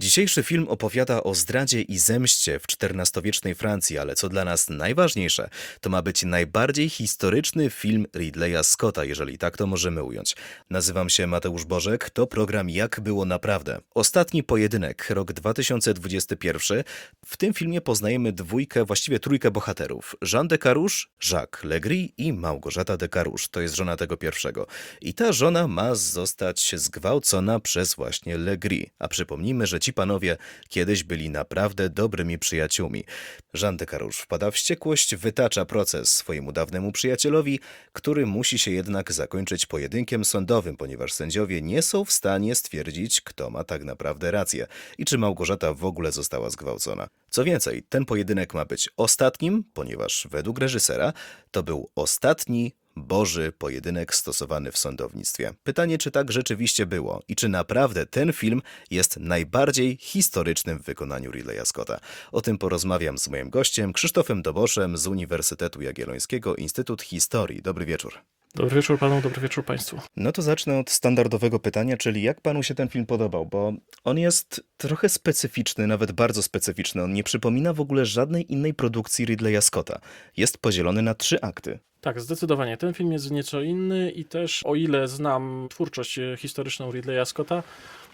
Dzisiejszy film opowiada o zdradzie i zemście w XIV-wiecznej Francji, ale co dla nas najważniejsze, to ma być najbardziej historyczny film Ridleya Scotta, jeżeli tak to możemy ująć. Nazywam się Mateusz Bożek, to program Jak było naprawdę. Ostatni pojedynek, rok 2021. W tym filmie poznajemy dwójkę, właściwie trójkę bohaterów. Jean de Carouche, Jacques Legris i Małgorzata de Carouche. To jest żona tego pierwszego. I ta żona ma zostać zgwałcona przez właśnie Legris. A przypomnijmy, że ci panowie kiedyś byli naprawdę dobrymi przyjaciółmi. Jean de Carouche wpada w wściekłość, wytacza proces swojemu dawnemu przyjacielowi, który musi się jednak zakończyć pojedynkiem sądowym, ponieważ sędziowie nie są w stanie stwierdzić, kto ma tak naprawdę rację i czy Małgorzata w ogóle została zgwałcona. Co więcej, ten pojedynek ma być ostatnim, ponieważ według reżysera to był ostatni Boży pojedynek stosowany w sądownictwie. Pytanie, czy tak rzeczywiście było i czy naprawdę ten film jest najbardziej historycznym w wykonaniu Ridleya Scotta. O tym porozmawiam z moim gościem, Krzysztofem Doboszem z Uniwersytetu Jagiellońskiego Instytut Historii. Dobry wieczór. Dobry wieczór panu, dobry wieczór państwu. No to zacznę od standardowego pytania, czyli jak panu się ten film podobał? Bo on jest trochę specyficzny, nawet bardzo specyficzny. On nie przypomina w ogóle żadnej innej produkcji Ridleya Scotta. Jest podzielony na trzy akty. Tak, zdecydowanie. Ten film jest nieco inny i też, o ile znam twórczość e, historyczną Ridleya Scotta,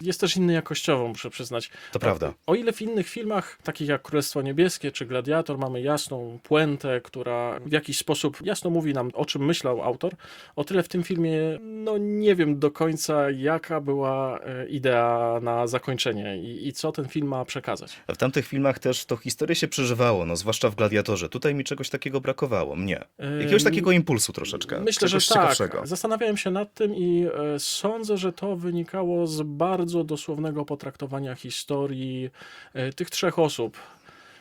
jest też inny jakościowo, muszę przyznać. To prawda. O ile w innych filmach, takich jak Królestwo Niebieskie czy Gladiator, mamy jasną puentę, która w jakiś sposób jasno mówi nam, o czym myślał autor, o tyle w tym filmie, no nie wiem do końca, jaka była e, idea na zakończenie i, i co ten film ma przekazać. W tamtych filmach też to historię się przeżywało, no zwłaszcza w Gladiatorze. Tutaj mi czegoś takiego brakowało, mnie. Jakiegoś Em, takiego impulsu troszeczkę. Myślę, że tak. Zastanawiałem się nad tym i e, sądzę, że to wynikało z bardzo dosłownego potraktowania historii e, tych trzech osób,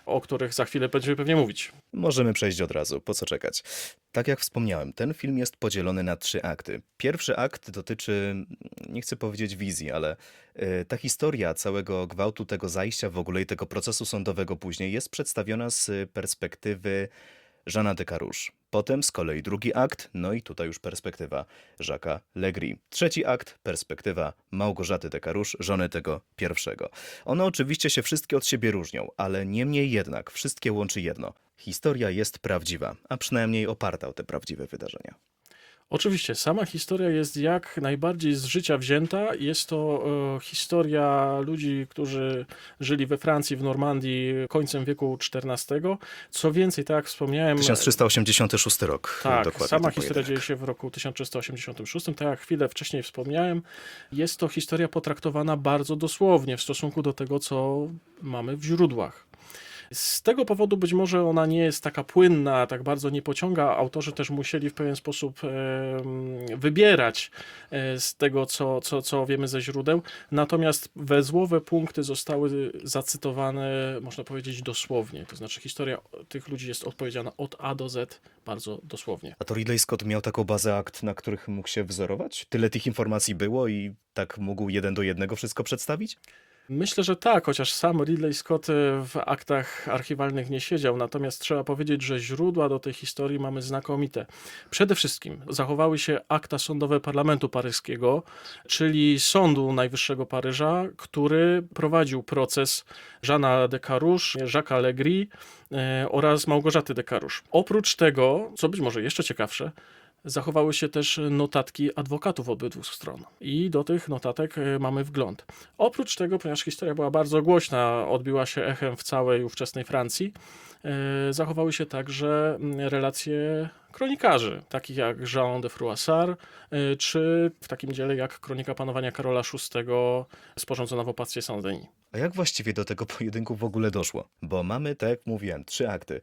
o których za chwilę będziemy pewnie mówić. Możemy przejść od razu, po co czekać? Tak jak wspomniałem, ten film jest podzielony na trzy akty. Pierwszy akt dotyczy, nie chcę powiedzieć wizji, ale y, ta historia całego gwałtu, tego zajścia w ogóle i tego procesu sądowego później jest przedstawiona z perspektywy Jeana de Carouche. Potem z kolei drugi akt, no i tutaj już perspektywa Jacques'a Legris. Trzeci akt, perspektywa Małgorzaty de Carouche, żony tego pierwszego. One oczywiście się wszystkie od siebie różnią, ale niemniej jednak wszystkie łączy jedno. Historia jest prawdziwa, a przynajmniej oparta o te prawdziwe wydarzenia. Oczywiście, sama historia jest jak najbardziej z życia wzięta. Jest to e, historia ludzi, którzy żyli we Francji, w Normandii końcem wieku XIV. Co więcej, tak jak wspomniałem, 1386 rok. Tak, dokładnie sama historia pojedynek. dzieje się w roku 1386. Tak jak chwilę wcześniej wspomniałem, jest to historia potraktowana bardzo dosłownie w stosunku do tego, co mamy w źródłach. Z tego powodu być może ona nie jest taka płynna, tak bardzo nie pociąga. Autorzy też musieli w pewien sposób wybierać e, z tego, co, co, co wiemy ze źródeł. Natomiast wezłowe punkty zostały zacytowane, można powiedzieć, dosłownie. To znaczy, historia tych ludzi jest odpowiedziana od A do Z bardzo dosłownie. A to Ridley Scott miał taką bazę akt, na których mógł się wzorować? Tyle tych informacji było i tak mógł jeden do jednego wszystko przedstawić? Myślę, że tak, chociaż sam Ridley Scott e, w aktach archiwalnych nie siedział, natomiast trzeba powiedzieć, że źródła do tej historii mamy znakomite. Przede wszystkim zachowały się akta sądowe Parlamentu Paryskiego, czyli Sądu Najwyższego Paryża, który prowadził proces Jeana de Carouche, Jacques'a Legris e, oraz Małgorzaty de Carouche. Oprócz tego, co być może jeszcze ciekawsze, zachowały się też notatki adwokatów obydwu stron i do tych notatek e, mamy wgląd. Oprócz tego, ponieważ historia była bardzo głośna, odbiła się echem w całej ówczesnej Francji, e, zachowały się także mm, relacje kronikarzy, takich jak Jean de Froissart, e, czy w takim dziele jak Kronika Panowania Karola VI sporządzona w opactwie Saint-Denis. A jak właściwie do tego pojedynku w ogóle doszło? Bo mamy, tak jak mówiłem, trzy akty.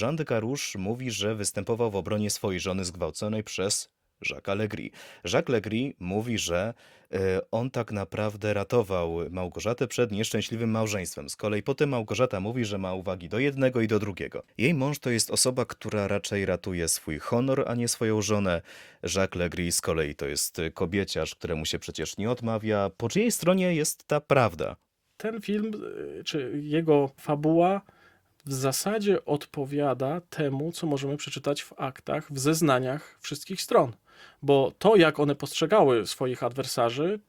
Jean de Carouche mówi, że występował w obronie swojej żony zgwałconej przez Jacques'a Legris. Jacques Legris mówi, że e, on tak naprawdę ratował Małgorzatę przed nieszczęśliwym małżeństwem. Z kolei potem Małgorzata mówi, że ma uwagi do jednego i do drugiego. Jej mąż to jest osoba, która raczej ratuje swój honor, a nie swoją żonę. Jacques Legris z kolei to jest kobieciarz, któremu się przecież nie odmawia. Po czyjej stronie jest ta prawda? ten film, y, czy jego fabuła w zasadzie odpowiada temu, co możemy przeczytać w aktach, w zeznaniach wszystkich stron. Bo to, jak one postrzegały swoich adwersarzy,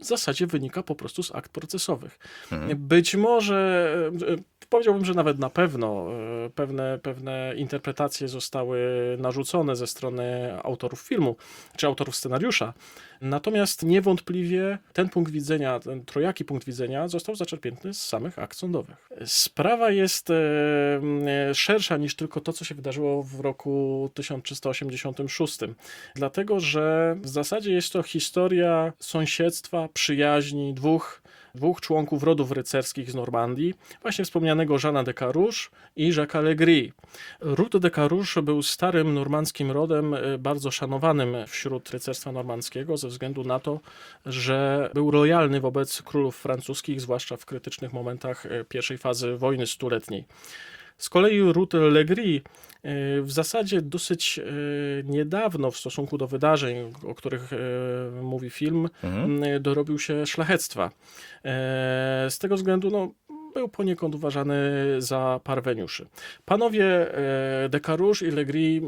w zasadzie wynika po prostu z akt procesowych. Mhm. Być może, e, powiedziałbym, że nawet na pewno e, pewne, pewne interpretacje zostały narzucone ze strony autorów filmu czy autorów scenariusza. Natomiast niewątpliwie ten punkt widzenia, ten trojaki punkt widzenia został zaczerpnięty z samych akt sądowych. Sprawa jest e, szersza niż tylko to, co się wydarzyło w roku 1386. Dlatego, że w zasadzie jest to historia sąsiedztwa, przyjaźni dwóch dwóch członków rodów rycerskich z Normandii, właśnie wspomnianego Jeana de Carouche i Jacques Legris. Ród de Carouche był starym normandzkim rodem, e, bardzo szanowanym wśród rycerstwa normandzkiego, ze względu na to, że był lojalny wobec królów francuskich, zwłaszcza w krytycznych momentach e, pierwszej fazy wojny stuletniej. Z kolei ród Legris e, w zasadzie dosyć e, niedawno w stosunku do wydarzeń, o których e, mówi film, Mhm. dorobił się szlachectwa. Z tego względu no, był poniekąd uważany za parweniuszy. Panowie e, de Carouche i Legris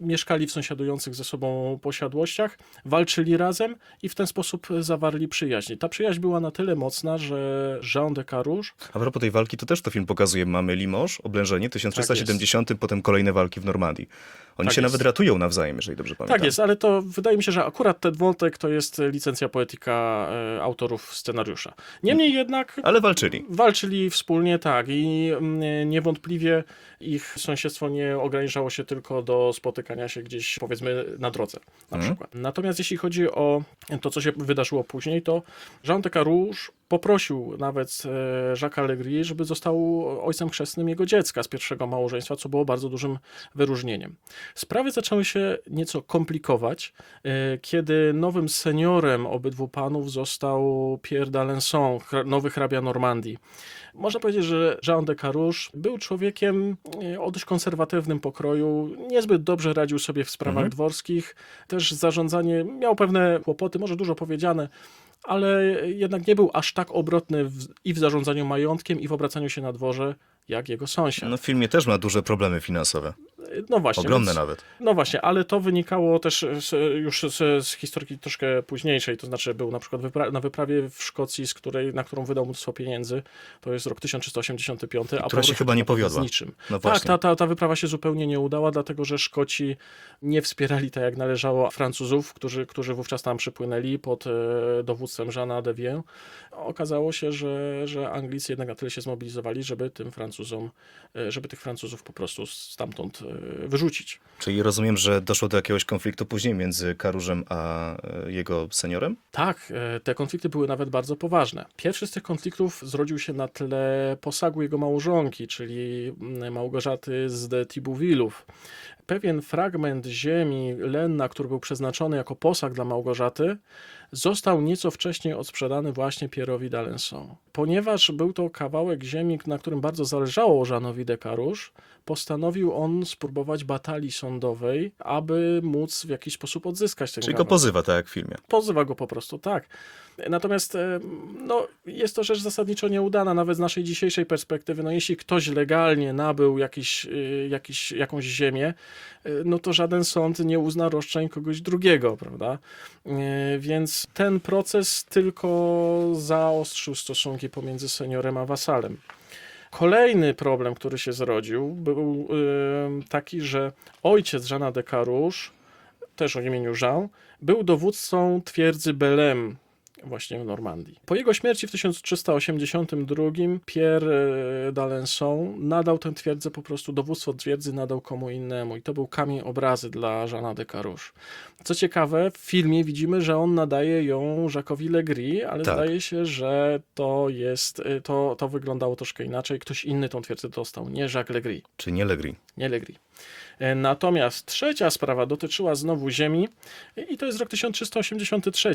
mieszkali w sąsiadujących ze sobą posiadłościach, walczyli razem i w ten sposób zawarli przyjaźń. Ta przyjaźń była na tyle mocna, że Jean de Carouche A propos tej walki, to też to film pokazuje. Mamy Limoges, oblężenie, 1370, potem kolejne walki w Normandii. Oni Tak się jest. nawet ratują nawzajem, jeżeli dobrze pamiętam. Tak jest, ale to wydaje mi się, że akurat ten wątek to jest licencja poetyka e, autorów scenariusza. Niemniej jednak Ale walczyli. walczyli wspólnie, tak, i mm, niewątpliwie ich sąsiedztwo nie ograniczało się tylko do spotykania się gdzieś, powiedzmy, na drodze na Mhm. przykład. Natomiast jeśli chodzi o to, co się wydarzyło później, to Jean de Carouche poprosił nawet e, Jacques Legris, żeby został ojcem chrzestnym jego dziecka z pierwszego małżeństwa, co było bardzo dużym wyróżnieniem. Sprawy zaczęły się nieco komplikować, e, kiedy nowym seniorem obydwu panów został Pierre d'Alençon, nowy hrabia Normandii. Można powiedzieć, że Jean de Carouche był człowiekiem e, o dość konserwatywnym pokroju, niezbyt dobrze radził sobie w sprawach Mhm. dworskich, też zarządzanie, miał pewne kłopoty, może dużo powiedziane, ale jednak nie był aż tak obrotny w, i w zarządzaniu majątkiem, i w obracaniu się na dworze, jak jego sąsiad. No w filmie też ma duże problemy finansowe. No właśnie. Ogromne więc- nawet. no właśnie, ale to wynikało też z, już z, z historyki troszkę późniejszej, to znaczy był na przykład wypra- na wyprawie w Szkocji, z której, na którą wydał mnóstwo pieniędzy, to jest rok 1385, a która się chyba nie powiodła. Z niczym. No Tak, ta, ta, ta wyprawa się zupełnie nie udała, dlatego że Szkoci nie wspierali tak jak należało Francuzów, którzy, którzy wówczas tam przypłynęli pod e, dowództwem Jeana de Vienne. Okazało się, że, że Anglicy jednak na tyle się zmobilizowali, żeby tym Francuzom, e, żeby tych Francuzów po prostu stamtąd e, wyrzucić. Czyli rozumiem, że doszło do jakiegoś konfliktu później między Karużem a e, jego seniorem? Tak, te konflikty były nawet bardzo poważne. Pierwszy z tych konfliktów zrodził się na tle posagu jego małżonki, czyli mm, Małgorzaty z de Thibouvillów. Pewien fragment ziemi Lenna, który był przeznaczony jako posag dla Małgorzaty, został nieco wcześniej odsprzedany właśnie Pierowi d'Alençon. Ponieważ był to kawałek ziemi, na którym bardzo zależało Żanowi de Carouche, postanowił on spróbować batalii sądowej, aby móc w jakiś sposób odzyskać ten Czyli go kawałek. pozywa, tak jak w filmie. Pozywa go po prostu, tak. Natomiast e, no, jest to rzecz zasadniczo nieudana, nawet z naszej dzisiejszej perspektywy. No, jeśli ktoś legalnie nabył jakiś, y, jakiś, jakąś ziemię, y, no to żaden sąd nie uzna roszczeń kogoś drugiego, prawda? Y, Ten proces tylko zaostrzył stosunki pomiędzy seniorem a wasalem. Kolejny problem, który się zrodził, był taki, że ojciec Jeana de Carouche, też o imieniu Jean, był dowódcą twierdzy Belem właśnie w Normandii. Po jego śmierci w 1382 Pierre e, d'Alençon nadał tę twierdzę po prostu, dowództwo twierdzy nadał komu innemu i to był kamień obrazy dla Jeana de Carouche. Co ciekawe, w filmie widzimy, że on nadaje ją Jacquesowi Legris, ale Tak. zdaje się, że to jest, e, to, to wyglądało troszkę inaczej. Ktoś inny tą twierdzę dostał, nie Jacques Legris Czy nie Legri? nie Legri. Natomiast trzecia sprawa dotyczyła znowu ziemi i to jest rok 1383.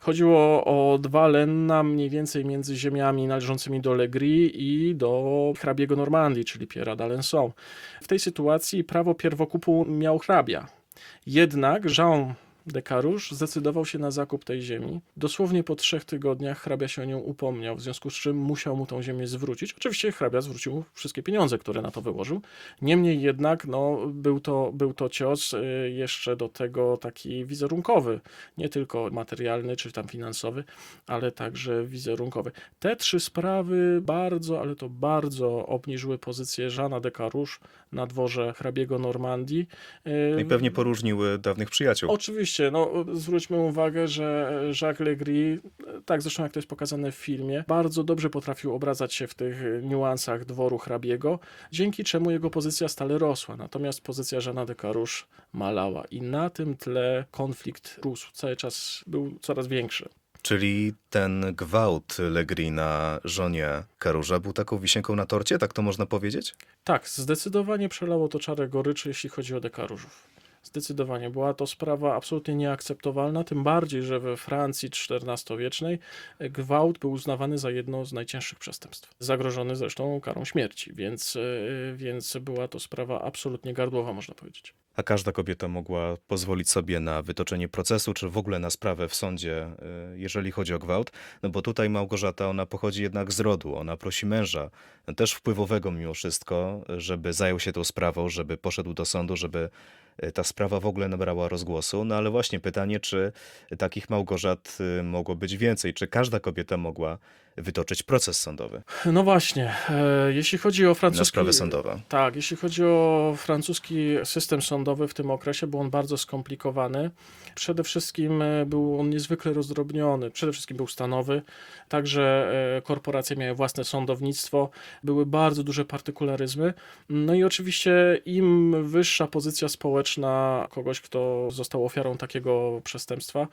Chodziło o dwa lenna mniej więcej między ziemiami należącymi do Legris i do hrabiego Normandii, czyli Pierre'a d'Alençon. W tej sytuacji prawo pierwokupu miał hrabia. Jednak Jean Dekarusz zdecydował się na zakup tej ziemi. Dosłownie po trzech tygodniach hrabia się o nią upomniał, w związku z czym musiał mu tą ziemię zwrócić. Oczywiście hrabia zwrócił mu wszystkie pieniądze, które na to wyłożył. Niemniej jednak no, był, to, był to cios y, jeszcze do tego taki wizerunkowy, nie tylko materialny czy tam finansowy, ale także wizerunkowy. Te trzy sprawy bardzo, ale to bardzo obniżyły pozycję Żana de Carouche na dworze hrabiego Normandii. Y, I pewnie poróżniły dawnych przyjaciół. Oczywiście, no zwróćmy uwagę, że Jacques Legris, tak zresztą jak to jest pokazane w filmie, bardzo dobrze potrafił obracać się w tych niuansach dworu hrabiego, dzięki czemu jego pozycja stale rosła. Natomiast pozycja Żana de Carouche malała i na tym tle konflikt rósł. Cały czas był coraz większy. Czyli ten gwałt Legri na żonie Karuża był taką wisienką na torcie, tak to można powiedzieć? Tak, zdecydowanie przelało to czarę goryczy, jeśli chodzi o dekarużów. Zdecydowanie. Była to sprawa absolutnie nieakceptowalna, tym bardziej, że we Francji XIV-wiecznej gwałt był uznawany za jedno z najcięższych przestępstw. Zagrożony zresztą karą śmierci, więc, yy, więc była to sprawa absolutnie gardłowa, można powiedzieć. A każda kobieta mogła pozwolić sobie na wytoczenie procesu, czy w ogóle na sprawę w sądzie, y, jeżeli chodzi o gwałt. No bo tutaj Małgorzata, ona pochodzi jednak z rodu. Ona prosi męża, też wpływowego mimo wszystko, żeby zajął się tą sprawą, żeby poszedł do sądu, żeby ta sprawa w ogóle nabrała rozgłosu. No ale właśnie pytanie, czy takich Małgorzat y, mogło być więcej? Czy każda kobieta mogła wytoczyć proces sądowy No właśnie, e, jeśli chodzi o na francuski... sprawę sądową? Tak, jeśli chodzi o francuski system sądowy w tym okresie, był on bardzo skomplikowany. Przede wszystkim e, był on niezwykle rozdrobniony. Przede wszystkim był stanowy, także e, korporacje miały własne sądownictwo, były bardzo duże partykularyzmy. No i oczywiście im wyższa pozycja społeczna kogoś, kto został ofiarą takiego przestępstwa,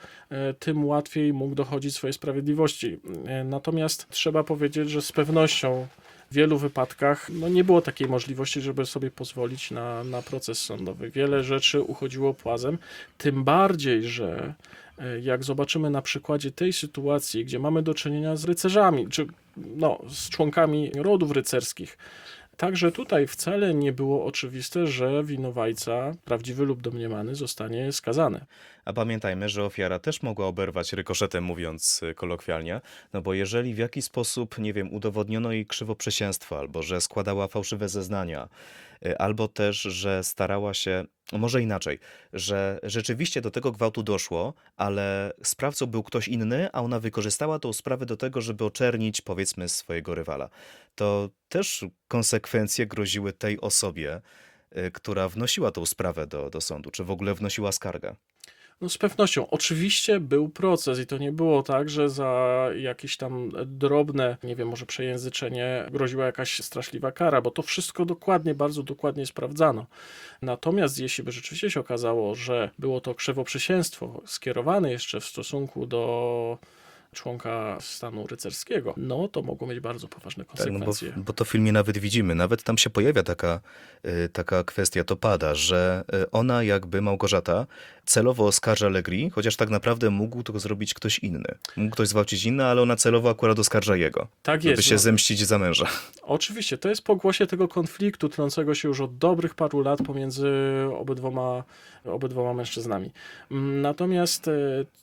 tym łatwiej mógł dochodzić swojej sprawiedliwości. E, Natomiast trzeba powiedzieć, że z pewnością w wielu wypadkach no, nie było takiej możliwości, żeby sobie pozwolić na, na proces sądowy. Wiele rzeczy uchodziło płazem, tym bardziej, że e, jak zobaczymy na przykładzie tej sytuacji, gdzie mamy do czynienia z rycerzami, czy no, z członkami rodów rycerskich, Także tutaj wcale nie było oczywiste, że winowajca, prawdziwy lub domniemany, zostanie skazany. A pamiętajmy, że ofiara też mogła oberwać rykoszetem, mówiąc kolokwialnie, no bo jeżeli w jakiś sposób, nie wiem, udowodniono jej krzywoprzysięstwo, albo że składała fałszywe zeznania, albo też, że starała się, może inaczej, że rzeczywiście do tego gwałtu doszło, ale sprawcą był ktoś inny, a ona wykorzystała tą sprawę do tego, żeby oczernić, powiedzmy, swojego rywala. To też konsekwencje groziły tej osobie, y, która wnosiła tą sprawę do, do sądu, czy w ogóle wnosiła skargę. No z pewnością. Oczywiście był proces i to nie było tak, że za jakieś tam drobne, nie wiem, może przejęzyczenie groziła jakaś straszliwa kara, bo to wszystko dokładnie, bardzo dokładnie sprawdzano. Natomiast jeśli by rzeczywiście się okazało, że było to krzywoprzysięstwo skierowane jeszcze w stosunku do członka stanu rycerskiego, no to mogło mieć bardzo poważne Tak, no bo, konsekwencje. bo to w filmie nawet widzimy, nawet tam się pojawia taka, y, taka kwestia, to pada, że y, ona jakby, Małgorzata, celowo oskarża Legri, chociaż tak naprawdę mógł to zrobić ktoś inny. Mógł ktoś zwalczyć inny, ale ona celowo akurat oskarża jego, tak żeby jest. się no. zemścić za męża. Oczywiście, to jest pogłosie tego konfliktu trącego się już od dobrych paru lat pomiędzy obydwoma, obydwoma mężczyznami. Mm, Natomiast e,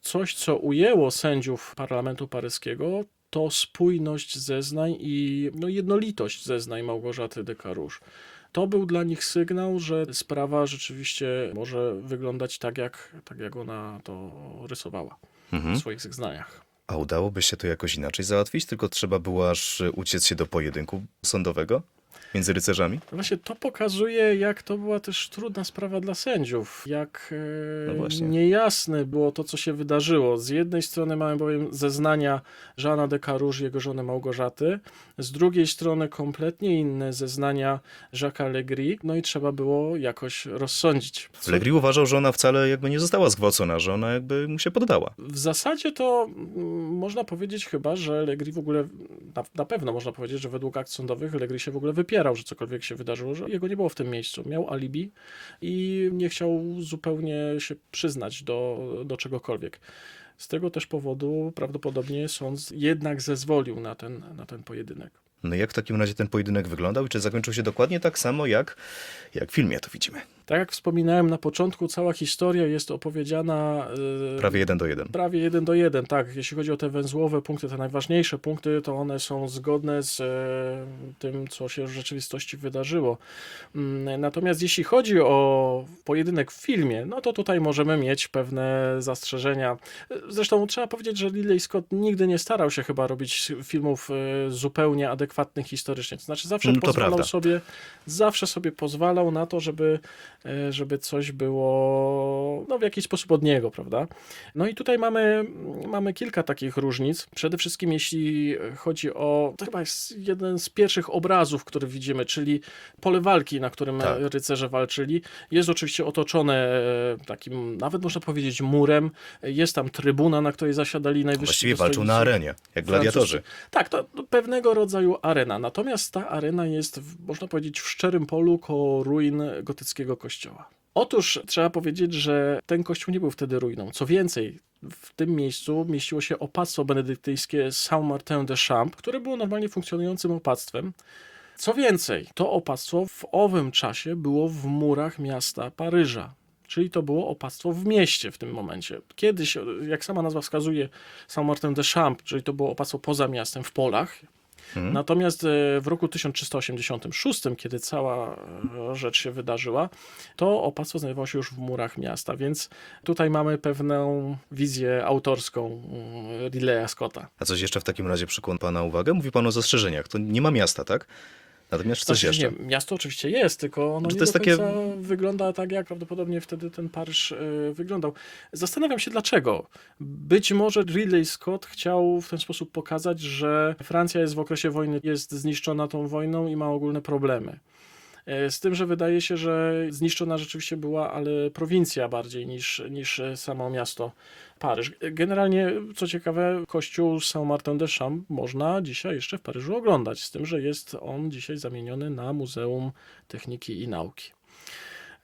coś, co ujęło sędziów parlamentu paryskiego, to spójność zeznań i no, jednolitość zeznań Małgorzaty de Carouche. To był dla nich sygnał, że sprawa rzeczywiście może wyglądać tak, jak, tak jak ona to rysowała Mhm. w swoich zeznaniach. A udałoby się to jakoś inaczej załatwić, tylko trzeba było aż uciec się do pojedynku sądowego między rycerzami? Właśnie to pokazuje, jak to była też trudna sprawa dla sędziów, jak e, No niejasne było to, co się wydarzyło. Z jednej strony mamy bowiem zeznania Żana de Carouge, jego żony Małgorzaty, z drugiej strony kompletnie inne zeznania Jacques'a Legris, no i trzeba było jakoś rozsądzić. Co- Legri uważał, że ona wcale jakby nie została zgwałcona, że ona jakby mu się poddała. W zasadzie to mm, można powiedzieć chyba, że Legri w ogóle, na, na pewno można powiedzieć, że według akt sądowych Legri się w ogóle wypierał, że cokolwiek się wydarzyło, że jego nie było w tym miejscu. Miał alibi i nie chciał zupełnie się przyznać do, do czegokolwiek. Z tego też powodu prawdopodobnie sąd jednak zezwolił na ten, na ten pojedynek. No jak w takim razie ten pojedynek wyglądał i czy zakończył się dokładnie tak samo, jak, jak w filmie to widzimy? Tak jak wspominałem na początku, cała historia jest opowiedziana e, Prawie jeden do jeden. Prawie jeden do jeden, tak. Jeśli chodzi o te węzłowe punkty, te najważniejsze punkty, to one są zgodne z e, tym, co się w rzeczywistości wydarzyło. Mm, Natomiast jeśli chodzi o pojedynek w filmie, no to tutaj możemy mieć pewne zastrzeżenia. Zresztą trzeba powiedzieć, że Ridley Scott nigdy nie starał się chyba robić filmów e, zupełnie adekwatnych historycznie. To znaczy zawsze Mm, to pozwalał prawda. sobie, zawsze sobie pozwalał na to, żeby, żeby coś było no, w jakiś sposób od niego, prawda? No i tutaj mamy, mamy kilka takich różnic. Przede wszystkim jeśli chodzi o, to chyba jest jeden z pierwszych obrazów, który widzimy, czyli pole walki, na którym Tak. rycerze walczyli. Jest oczywiście otoczone e, takim, nawet można powiedzieć, murem. Jest tam trybuna, na której zasiadali najwyżsi Właściwie walczył na arenie, jak gladiatorzy. Tak, to pewnego rodzaju arena. Natomiast ta arena jest, można powiedzieć, w szczerym polu koło ruin gotyckiego kościoła. Otóż trzeba powiedzieć, że ten kościół nie był wtedy ruiną. Co więcej, w tym miejscu mieściło się opactwo benedyktyńskie Saint-Martin-de-Champs, które było normalnie funkcjonującym opactwem. Co więcej, to opactwo w owym czasie było w murach miasta Paryża. Czyli to było opactwo w mieście w tym momencie. Kiedyś, jak sama nazwa wskazuje, Saint-Martin-de-Champs, czyli to było opactwo poza miastem, w polach. Mhm. Natomiast e, w roku 1386, kiedy cała e, rzecz się wydarzyła, to opactwo znajdowało się już w murach miasta, więc tutaj mamy pewną wizję autorską mm, Ridleya Scotta. A coś jeszcze w takim razie przykłon pana uwagę? Mówi pan o zastrzeżeniach. To nie ma miasta, tak? Natomiast coś Znaczy, jeszcze. Nie, miasto oczywiście jest, tylko ono to jest takie- wygląda tak, jak prawdopodobnie wtedy ten Paryż e, wyglądał. Zastanawiam się dlaczego. Być może Ridley Scott chciał w ten sposób pokazać, że Francja jest w okresie wojny, jest zniszczona tą wojną i ma ogólne problemy. E, Z tym, że wydaje się, że zniszczona rzeczywiście była, ale prowincja bardziej niż, niż e, samo miasto Paryż. Generalnie, co ciekawe, kościół Saint-Martin-de-Champs można dzisiaj jeszcze w Paryżu oglądać, z tym, że jest on dzisiaj zamieniony na Muzeum Techniki i Nauki.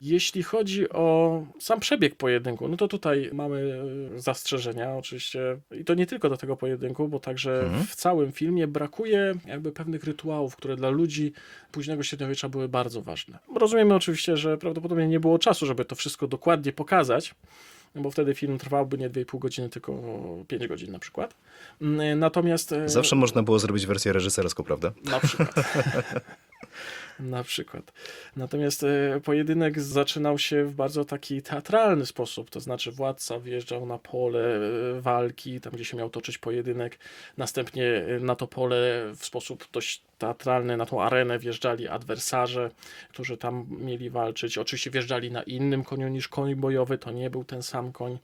Jeśli chodzi o sam przebieg pojedynku, no to tutaj mamy e, zastrzeżenia oczywiście i to nie tylko do tego pojedynku, bo także Mhm. w całym filmie brakuje jakby pewnych rytuałów, które dla ludzi późnego średniowiecza były bardzo ważne. Rozumiemy oczywiście, że prawdopodobnie nie było czasu, żeby to wszystko dokładnie pokazać, bo wtedy film trwałby nie 2,5 godziny, tylko 5 godzin na przykład. Mm, Natomiast... e, Zawsze można było zrobić wersję reżyserską, prawda? na przykład. Na przykład. Natomiast e, pojedynek zaczynał się w bardzo taki teatralny sposób, to znaczy władca wjeżdżał na pole e, walki, tam gdzie się miał toczyć pojedynek, następnie e, na to pole w sposób dość teatralny, na tą arenę wjeżdżali adwersarze, którzy tam mieli walczyć. Oczywiście wjeżdżali na innym koniu niż koń bojowy, to nie był ten sam koń.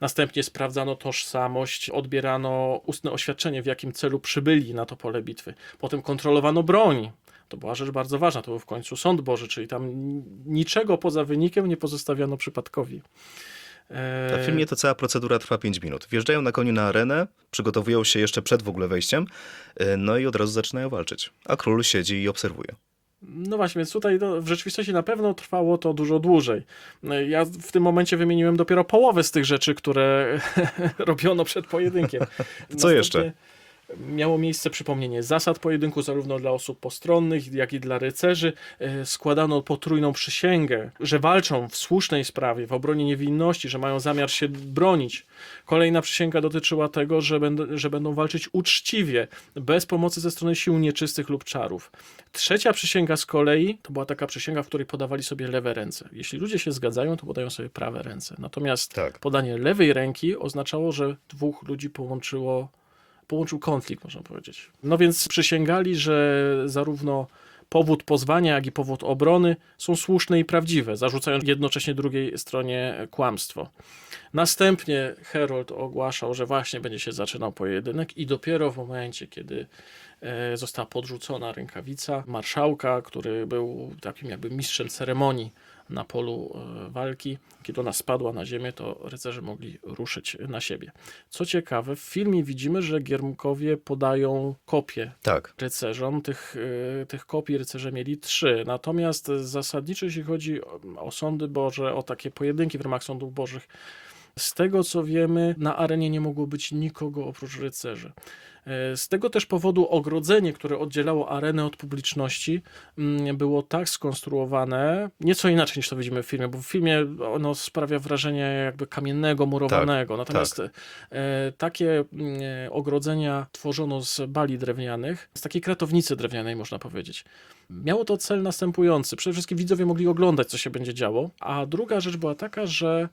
Następnie sprawdzano tożsamość, odbierano ustne oświadczenie, w jakim celu przybyli na to pole bitwy. Potem kontrolowano broń. To była rzecz bardzo ważna, to był w końcu sąd Boży, czyli tam niczego poza wynikiem nie pozostawiano przypadkowi. E, W filmie to cała procedura trwa 5 minut. Wjeżdżają na koniu na arenę, przygotowują się jeszcze przed w ogóle wejściem, y, no i od razu zaczynają walczyć. A król siedzi i obserwuje. No właśnie, więc tutaj no, w rzeczywistości na pewno trwało to dużo dłużej. No, Ja w tym momencie wymieniłem dopiero połowę z tych rzeczy, które robiono przed pojedynkiem. Następnie jeszcze? Miało miejsce przypomnienie zasad pojedynku zarówno dla osób postronnych, jak i dla rycerzy. E, Składano potrójną przysięgę, że walczą w słusznej sprawie, w obronie niewinności, że mają zamiar się bronić. Kolejna przysięga dotyczyła tego, że, będą, że będą walczyć uczciwie, bez pomocy ze strony sił nieczystych lub czarów. Trzecia przysięga z kolei to była taka przysięga, w której podawali sobie lewe ręce. Jeśli ludzie się zgadzają, to podają sobie prawe ręce. Natomiast Tak. podanie lewej ręki oznaczało, że dwóch ludzi połączyło, połączył konflikt, można powiedzieć. No więc przysięgali, że zarówno powód pozwania, jak i powód obrony są słuszne i prawdziwe, zarzucając jednocześnie drugiej stronie kłamstwo. Następnie Herold ogłaszał, że właśnie będzie się zaczynał pojedynek i dopiero w momencie, kiedy e, została podrzucona rękawica marszałka, który był takim jakby mistrzem ceremonii na polu e, walki. Kiedy ona spadła na ziemię, to rycerze mogli ruszyć na siebie. Co ciekawe, w filmie widzimy, że giermkowie podają kopie Tak. rycerzom. Tych, y, tych kopii rycerze mieli trzy. Natomiast zasadniczo, jeśli chodzi o sądy Boże, o takie pojedynki w ramach sądów Bożych, Z tego co wiemy, na arenie nie mogło być nikogo oprócz rycerzy. E, Z tego też powodu ogrodzenie, które oddzielało arenę od publiczności, mm, było tak skonstruowane, nieco inaczej niż to widzimy w filmie, bo w filmie ono sprawia wrażenie jakby kamiennego, murowanego. Natomiast e, takie mm, e, ogrodzenia tworzono z bali drewnianych, z takiej kratownicy drewnianej, można powiedzieć. Miało to cel następujący. Przede wszystkim widzowie mogli oglądać, co się będzie działo, a druga rzecz była taka, że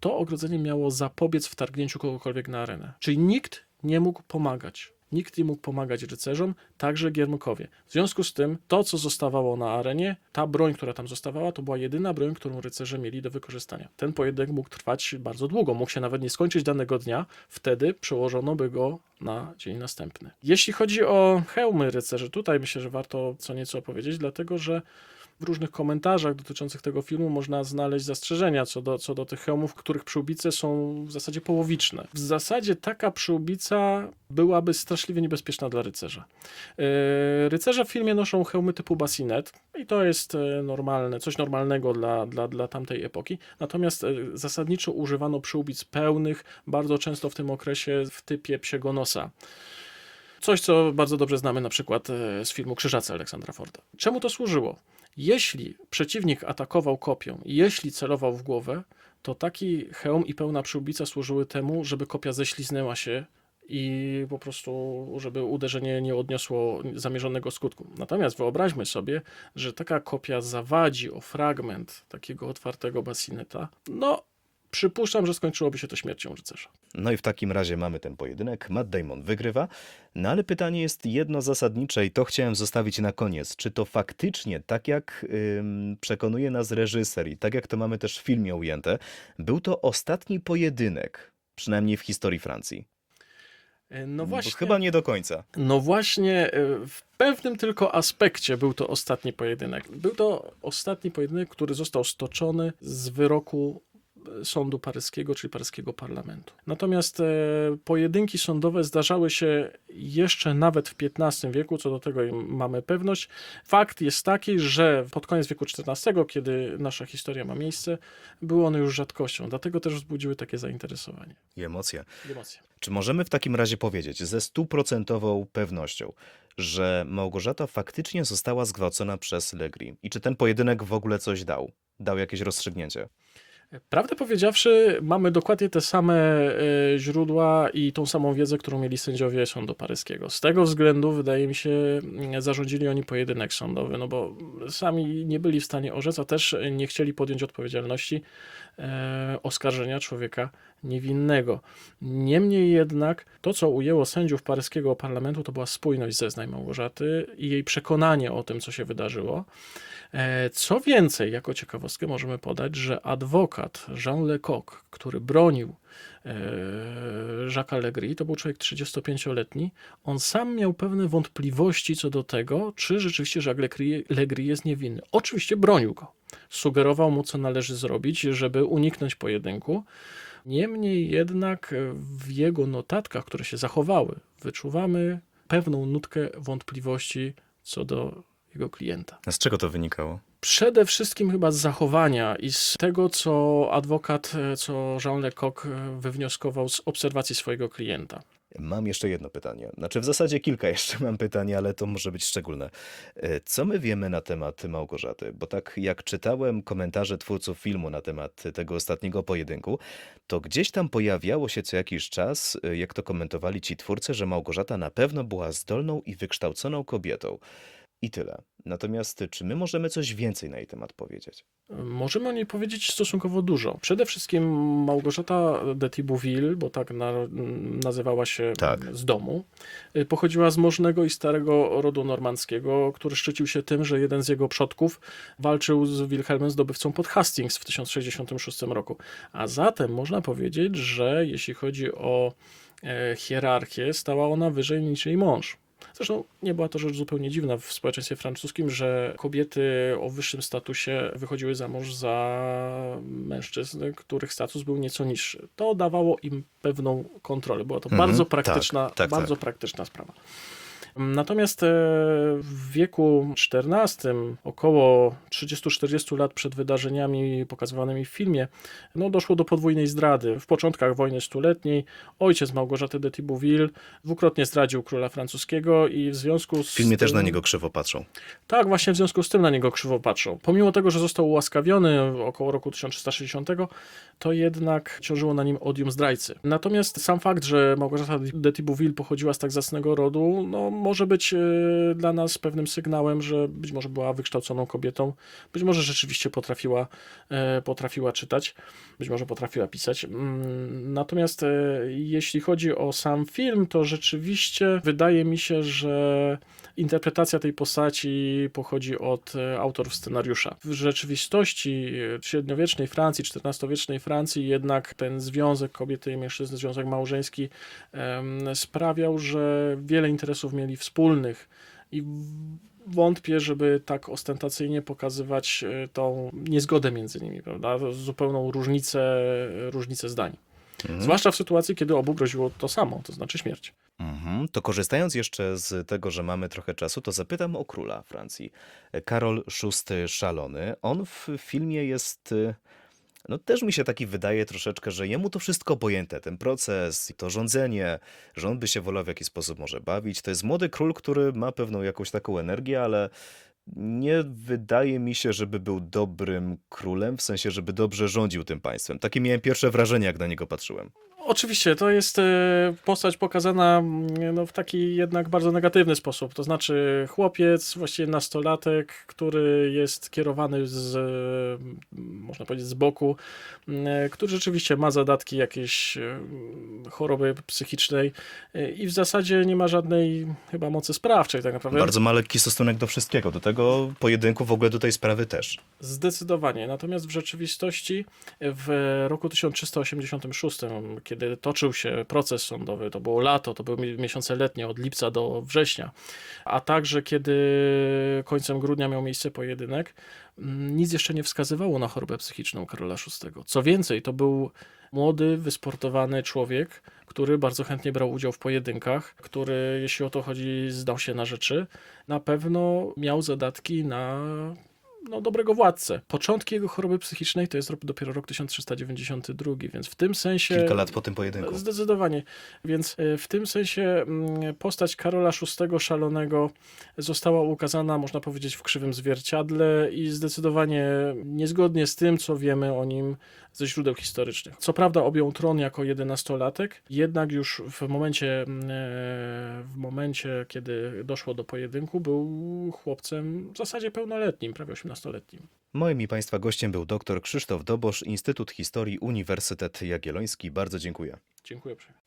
to ogrodzenie miało zapobiec wtargnięciu kogokolwiek na arenę. Czyli nikt nie mógł pomagać. Nikt nie mógł pomagać rycerzom, także Giermkowie. W związku z tym, to co zostawało na arenie, ta broń, która tam zostawała, to była jedyna broń, którą rycerze mieli do wykorzystania. Ten pojedynek mógł trwać bardzo długo, mógł się nawet nie skończyć danego dnia, wtedy przełożono by go na dzień następny. Jeśli chodzi o hełmy rycerzy, tutaj myślę, że warto co nieco opowiedzieć, dlatego że w różnych komentarzach dotyczących tego filmu można znaleźć zastrzeżenia co do, co do tych hełmów, których przyłbice są w zasadzie połowiczne. W zasadzie taka przyłbica byłaby straszliwie niebezpieczna dla rycerza. Yy, Rycerze w filmie noszą hełmy typu bassinet i to jest e, normalne, coś normalnego dla, dla, dla tamtej epoki. Natomiast e, zasadniczo używano przyłbic pełnych, bardzo często w tym okresie w typie psiego nosa. Coś, co bardzo dobrze znamy na przykład e, z filmu Krzyżacy Aleksandra Forda. Czemu to służyło? Jeśli przeciwnik atakował kopią, jeśli celował w głowę, to taki hełm i pełna przyłbica służyły temu, żeby kopia ześliznęła się i po prostu, żeby uderzenie nie odniosło zamierzonego skutku. Natomiast wyobraźmy sobie, że taka kopia zawadzi o fragment takiego otwartego basineta, no przypuszczam, że skończyłoby się to śmiercią rycerza. No i w takim razie mamy ten pojedynek. Matt Damon wygrywa. No ale pytanie jest jedno zasadnicze i to chciałem zostawić na koniec. Czy to faktycznie, tak jak ym, przekonuje nas reżyser i tak jak to mamy też w filmie ujęte, był to ostatni pojedynek, przynajmniej w historii Francji? E, No Bo właśnie. chyba nie do końca. No właśnie, e, w pewnym tylko aspekcie był to ostatni pojedynek. Był to ostatni pojedynek, który został stoczony z wyroku sądu paryskiego, czyli paryskiego parlamentu. Natomiast e, pojedynki sądowe zdarzały się jeszcze nawet w XV wieku, co do tego mamy pewność. Fakt jest taki, że pod koniec wieku XIV, kiedy nasza historia ma miejsce, były one już rzadkością, dlatego też wzbudziły takie zainteresowanie. I emocje. i Emocje. Czy możemy w takim razie powiedzieć ze stuprocentową pewnością, że Małgorzata faktycznie została zgwałcona przez Legri? I czy ten pojedynek w ogóle coś dał? Dał jakieś rozstrzygnięcie? Prawdę powiedziawszy, mamy dokładnie te same e, źródła i tą samą wiedzę, którą mieli sędziowie sądu paryskiego. Z tego względu, wydaje mi się, zarządzili oni pojedynek sądowy, no bo sami nie byli w stanie orzec, a też nie chcieli podjąć odpowiedzialności e, oskarżenia człowieka niewinnego. Niemniej jednak to, co ujęło sędziów paryskiego parlamentu, to była spójność zeznań Małgorzaty i jej przekonanie o tym, co się wydarzyło. E, Co więcej, jako ciekawostkę możemy podać, że adwokat Jean Lecoq, który bronił e, Jacques Legris, to był człowiek 35-letni, on sam miał pewne wątpliwości co do tego, czy rzeczywiście Jacques Legris jest niewinny. Oczywiście bronił go. Sugerował mu, co należy zrobić, żeby uniknąć pojedynku. Niemniej jednak w jego notatkach, które się zachowały, wyczuwamy pewną nutkę wątpliwości co do jego klienta. A z czego to wynikało? Przede wszystkim chyba z zachowania i z tego, co adwokat, e, co Jean Lecoq e, wywnioskował z obserwacji swojego klienta. Mam jeszcze jedno pytanie. Znaczy w zasadzie kilka jeszcze mam pytań, ale to może być szczególne. E, Co my wiemy na temat Małgorzaty? Bo tak jak czytałem komentarze twórców filmu na temat tego ostatniego pojedynku, to gdzieś tam pojawiało się co jakiś czas, jak to komentowali ci twórcy, że Małgorzata na pewno była zdolną i wykształconą kobietą. I tyle. Natomiast czy my możemy coś więcej na jej temat powiedzieć? Możemy o niej powiedzieć stosunkowo dużo. Przede wszystkim Małgorzata de Thibouville, bo tak na, nazywała się Tak. z domu, y, pochodziła z możnego i starego rodu normandzkiego, który szczycił się tym, że jeden z jego przodków walczył z Wilhelmem zdobywcą pod Hastings w 1066 roku. A zatem można powiedzieć, że jeśli chodzi o e, hierarchię, stała ona wyżej niż jej mąż. Zresztą nie była to rzecz zupełnie dziwna w społeczeństwie francuskim, że kobiety o wyższym statusie wychodziły za mąż za mężczyzn, których status był nieco niższy. To dawało im pewną kontrolę. Była to Mhm, bardzo tak, praktyczna, tak, bardzo tak. praktyczna sprawa. Natomiast e, w wieku XIV, około 30-40 lat przed wydarzeniami pokazywanymi w filmie, no, doszło do podwójnej zdrady. W początkach wojny stuletniej ojciec Małgorzaty de Thibouville dwukrotnie zdradził króla francuskiego i w związku z W filmie też tym... na niego krzywo patrzą. Tak, właśnie w związku z tym na niego krzywo patrzą. Pomimo tego, że został ułaskawiony około roku 1360, to jednak ciążyło na nim odium zdrajcy. Natomiast sam fakt, że Małgorzata de Thibouville pochodziła z tak zacnego rodu, no, może być e, dla nas pewnym sygnałem, że być może była wykształconą kobietą, być może rzeczywiście potrafiła, e, potrafiła czytać, być może potrafiła pisać. Mm, Natomiast e, jeśli chodzi o sam film, to rzeczywiście wydaje mi się, że interpretacja tej postaci pochodzi od autorów scenariusza. W rzeczywistości średniowiecznej Francji, XIV-wiecznej Francji jednak ten związek kobiety i mężczyzny, związek małżeński sprawiał, że wiele interesów mieli wspólnych i wątpię, żeby tak ostentacyjnie pokazywać e, tą niezgodę między nimi, prawda? Zupełną różnicę, różnicę zdań. Mhm. Zwłaszcza w sytuacji, kiedy obu groziło to samo, to znaczy śmierć. Mhm. To korzystając jeszcze z tego, że mamy trochę czasu, to zapytam o króla Francji. Karol VI Szalony. On w filmie jest. No też mi się taki wydaje troszeczkę, że jemu to wszystko obojęte, ten proces, to rządzenie, że on by się wolał w jakiś sposób może bawić. To jest młody król, który ma pewną jakąś taką energię, ale nie wydaje mi się, żeby był dobrym królem, w sensie, żeby dobrze rządził tym państwem. Takie miałem pierwsze wrażenie, jak na niego patrzyłem. Oczywiście, to jest e, postać pokazana mm, no, w taki jednak bardzo negatywny sposób. To znaczy chłopiec, właściwie nastolatek, który jest kierowany z, e, można powiedzieć, z boku, e, który rzeczywiście ma zadatki jakiejś choroby psychicznej i w zasadzie nie ma żadnej chyba mocy sprawczej tak naprawdę. Bardzo ma lekki stosunek do wszystkiego, do tego pojedynku, w ogóle do tej sprawy też. Zdecydowanie. Natomiast w rzeczywistości w roku 1386, kiedy toczył się proces sądowy, to było lato, to były mi- miesiące letnie, od lipca do września, a także kiedy końcem grudnia miał miejsce pojedynek, mm, nic jeszcze nie wskazywało na chorobę psychiczną Karola VI. Co więcej, to był młody, wysportowany człowiek, który bardzo chętnie brał udział w pojedynkach, który, jeśli o to chodzi, zdał się na rzeczy. Na pewno miał zadatki na no, dobrego władcę. Początki jego choroby psychicznej to jest dopiero rok 1392, więc w tym sensie... Kilka lat po tym pojedynku. Zdecydowanie. Więc y, w tym sensie mm, postać Karola VI Szalonego została ukazana, można powiedzieć, w krzywym zwierciadle i zdecydowanie niezgodnie z tym, co wiemy o nim ze źródeł historycznych. Co prawda objął tron jako jedenastolatek, jednak już w momencie, mm, e, w momencie, kiedy doszło do pojedynku, był chłopcem w zasadzie pełnoletnim, prawie 18-letnim. Moim i Państwa gościem był dr Krzysztof Dobosz, Instytut Historii Uniwersytet Jagielloński. Bardzo dziękuję. Dziękuję uprzejmie.